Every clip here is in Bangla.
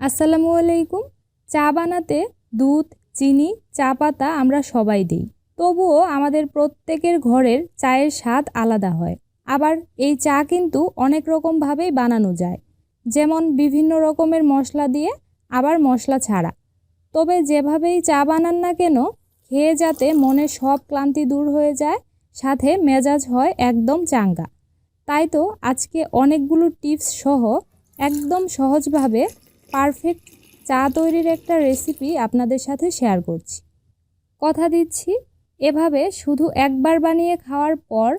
আসসালামু আলাইকুম। চা বানাতে দুধ, চিনি, চা পাতা আমরা সবাই দিই। তবুও আমাদের প্রত্যেকের ঘরের চায়ের স্বাদ আলাদা হয়। আবার এই চা কিন্তু অনেক রকমভাবেই বানানো যায়। যেমন বিভিন্ন রকমের মশলা দিয়ে আবার মশলা ছাড়া। তবে যেভাবেই চা বানান না কেন, খেয়ে যাতে মনের সব ক্লান্তি দূর হয়ে যায়, সাথে মেজাজ হয় একদম চাঙ্গা। তাই তো আজকে অনেকগুলো টিপস সহ একদম সহজভাবে পারফেক্ট চা তৈরির একটা রেসিপি আপনাদের সাথে শেয়ার করছি। কথা দিচ্ছি, এভাবে শুধু একবার বানিয়ে খাওয়ার পর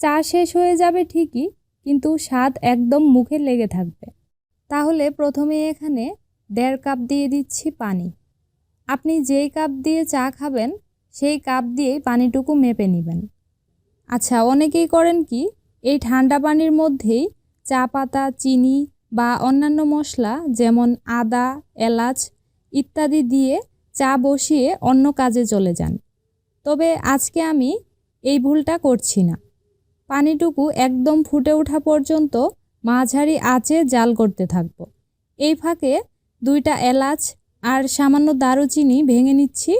চা শেষ হয়ে যাবে ঠিকই, কিন্তু স্বাদ একদম মুখে লেগে থাকবে। তাহলে প্রথমে এখানে দেড় কাপ দিয়ে দিচ্ছি পানি। আপনি যেই কাপ দিয়ে চা খাবেন, সেই কাপ দিয়েই পানিটুকু মেপে নেবেন। আচ্ছা অনেকেই করেন কি, এই ঠান্ডা পানির মধ্যেই চা পাতা, চিনি বা অন্যান্য মশলা যেমন আদা, এলাচ ইত্যাদি দিয়ে চা বসিয়ে অন্য কাজে চলে যান। তবে আজকে আমি এই ভুলটা করছি না। পানিটুকু একদম ফুটে ওঠা পর্যন্ত মাঝারি আঁচে জাল করতে থাকব। এই ফাঁকে দুইটা এলাচ আর সামান্য দারুচিনি ভেঙে নিচ্ছি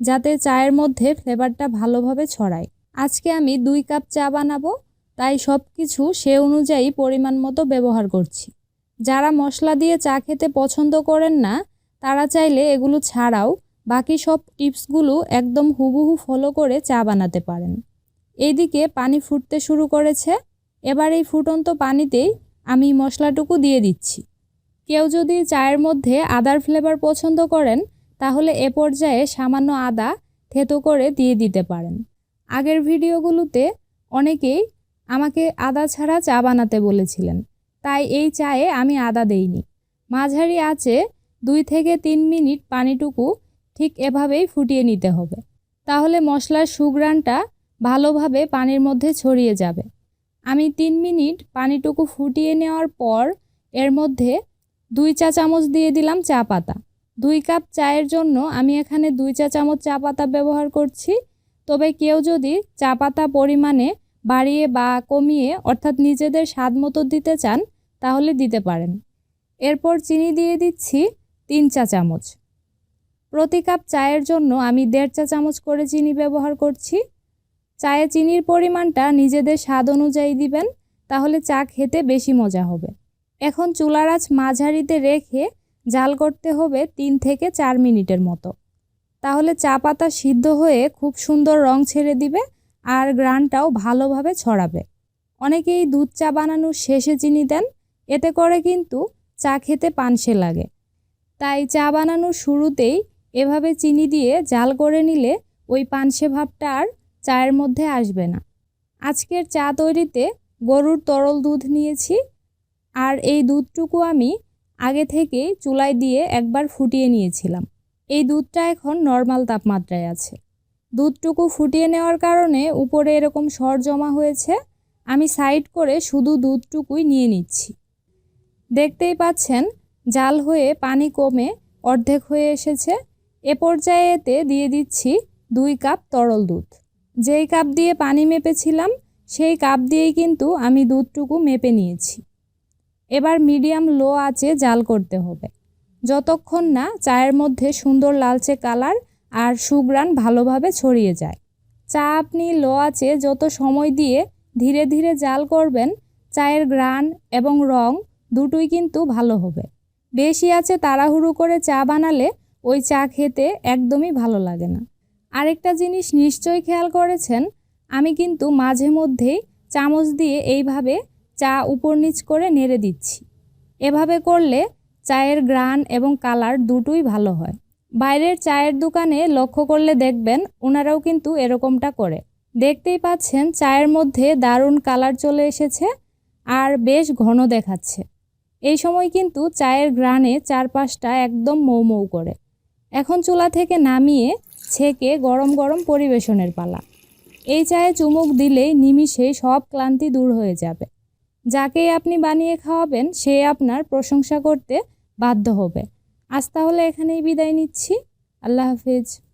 যাতে চায়ের মধ্যে ফ্লেভারটা ভালোভাবে ছড়ায়। আজকে আমি দুই কাপ চা বানাবো, তাই সব কিছু সে অনুযায়ী পরিমাণ মতো ব্যবহার করছি। যারা মশলা দিয়ে চা খেতে পছন্দ করেন না, তারা চাইলে এগুলো ছাড়াও বাকি সব টিপসগুলো একদম হুবহু ফলো করে চা বানাতে পারেন। এইদিকে পানি ফুটতে শুরু করেছে। এবার এই ফুটন্ত পানিতেই আমি মশলাটুকু দিয়ে দিচ্ছি। কেউ যদি চায়ের মধ্যে আদার ফ্লেভার পছন্দ করেন, তাহলে এ পর্যায়ে সামান্য আদা থেতো করে দিয়ে দিতে পারেন। আগের ভিডিওগুলোতে অনেকেই আমাকে আদা ছাড়া চা বানাতে বলেছিলেন। তাই এই চায়ে আমি আদা দেইনি। মাঝারি আছে দুই থেকে তিন মিনিট পানিটুকু ঠিক এভাবেই ফুটিয়ে নিতে হবে। তাহলে মশলার সুগ্রানটা ভালোভাবে পানির মধ্যে ছড়িয়ে যাবে। আমি তিন মিনিট পানিটুকু ফুটিয়ে নেওয়ার পর এর মধ্যে দুই চা চামচ দিয়ে দিলাম চা পাতা। দুই কাপ চায়ের জন্য আমি এখানে দুই চা চামচ চা পাতা ব্যবহার করছি। তবে কেউ যদি চা পাতা পরিমাণে বাড়িয়ে বা কমিয়ে অর্থাৎ নিজেদের স্বাদ মতো দিতে চান তাহলে দিতে পারেন। এরপর চিনি দিয়ে দিচ্ছি তিন চা চামচ। প্রতি কাপ চায়ের জন্য আমি দেড় চা চামচ করে চিনি ব্যবহার করছি। চায়ে চিনির পরিমাণটা নিজেদের স্বাদ অনুযায়ী দিবেন, তাহলে চা খেতে বেশি মজা হবে। এখন চুলার আঁচ মাঝারিতে রেখে জাল করতে হবে তিন থেকে চার মিনিটের মতো। তাহলে চা পাতা সিদ্ধ হয়ে খুব সুন্দর রং ছেড়ে দিবে আর গ্রানটাও ভালোভাবে ছড়াবে। অনেকেই দুধ চা বানানোর শেষে চিনি দেন এতে করে কিন্তু চা খেতে পানসে লাগে। তাই চা বানানোর শুরুতেই এভাবে চিনি দিয়ে জাল করে নিলে ওই পানসে ভাবটা আর চায়ের মধ্যে আসবে না। আজকের চা তৈরিতে গরুর তরল দুধ নিয়েছি আর এই দুধটুকু আমি আগে থেকেই চুলায় দিয়ে একবার ফুটিয়ে নিয়েছিলাম। এই দুধটা এখন নর্মাল তাপমাত্রায় আছে। দুধটুকু ফুটিয়ে নেওয়ার কারণে উপরে এরকম সর জমা হয়েছে। আমি সাইড করে শুধু দুধটুকুই নিয়ে নিচ্ছি। দেখতেই পাচ্ছেন, জাল হয়ে পানি কমে অর্ধেক হয়ে এসেছে। এ পর্যায়ে এতে দিয়ে দিচ্ছি দুই কাপ তরল দুধ। যেই কাপ দিয়ে পানি মেপেছিলাম, সেই কাপ দিয়েই কিন্তু আমি দুধটুকু মেপে নিয়েছি। এবার মিডিয়াম লো আঁচে জাল করতে হবে। যতক্ষণ না চায়ের মধ্যে সুন্দর লালচে কালার আর সুগ্রান ভালোভাবে ছড়িয়ে যায়। চা আপনি লো আঁচে যত সময় দিয়ে ধীরে ধীরে জাল করবেন, চায়ের গ্রান এবং রং দুটোই কিন্তু ভালো হবে। বেশি আছে তাড়াহুড়ো করে চা বানালে ওই চা খেতে একদমই ভালো লাগে না। আরেকটা জিনিস নিশ্চয়ই খেয়াল করেছেন, আমি কিন্তু মাঝে মধ্যেই চামচ দিয়ে এইভাবে চা উপর নিচ করে নেড়ে দিচ্ছি। এভাবে করলে চায়ের গ্রান এবং কালার দুটোই ভালো হয়। বাইরের চায়ের দোকানে লক্ষ্য করলে দেখবেন ওনারাও কিন্তু এরকমটা করে। দেখতেই পাচ্ছেন চায়ের মধ্যে দারুণ কালার চলে এসেছে আর বেশ ঘন দেখাচ্ছে। এই সময় কিন্তু চায়ের গ্রানে চারপাশটা একদম মৌ মৌ করে। এখন চুলা থেকে নামিয়ে ছেঁকে গরম গরম পরিবেশনের পালা। এই চায়ে চুমুক দিলেই নিমিষেই সব ক্লান্তি দূর হয়ে যাবে। যাকেই আপনি বানিয়ে খাওয়াবেন, সে আপনার প্রশংসা করতে বাধ্য হবে। আজ তাহলে এখানেই বিদায় নিচ্ছি। আল্লাহ হাফিজ।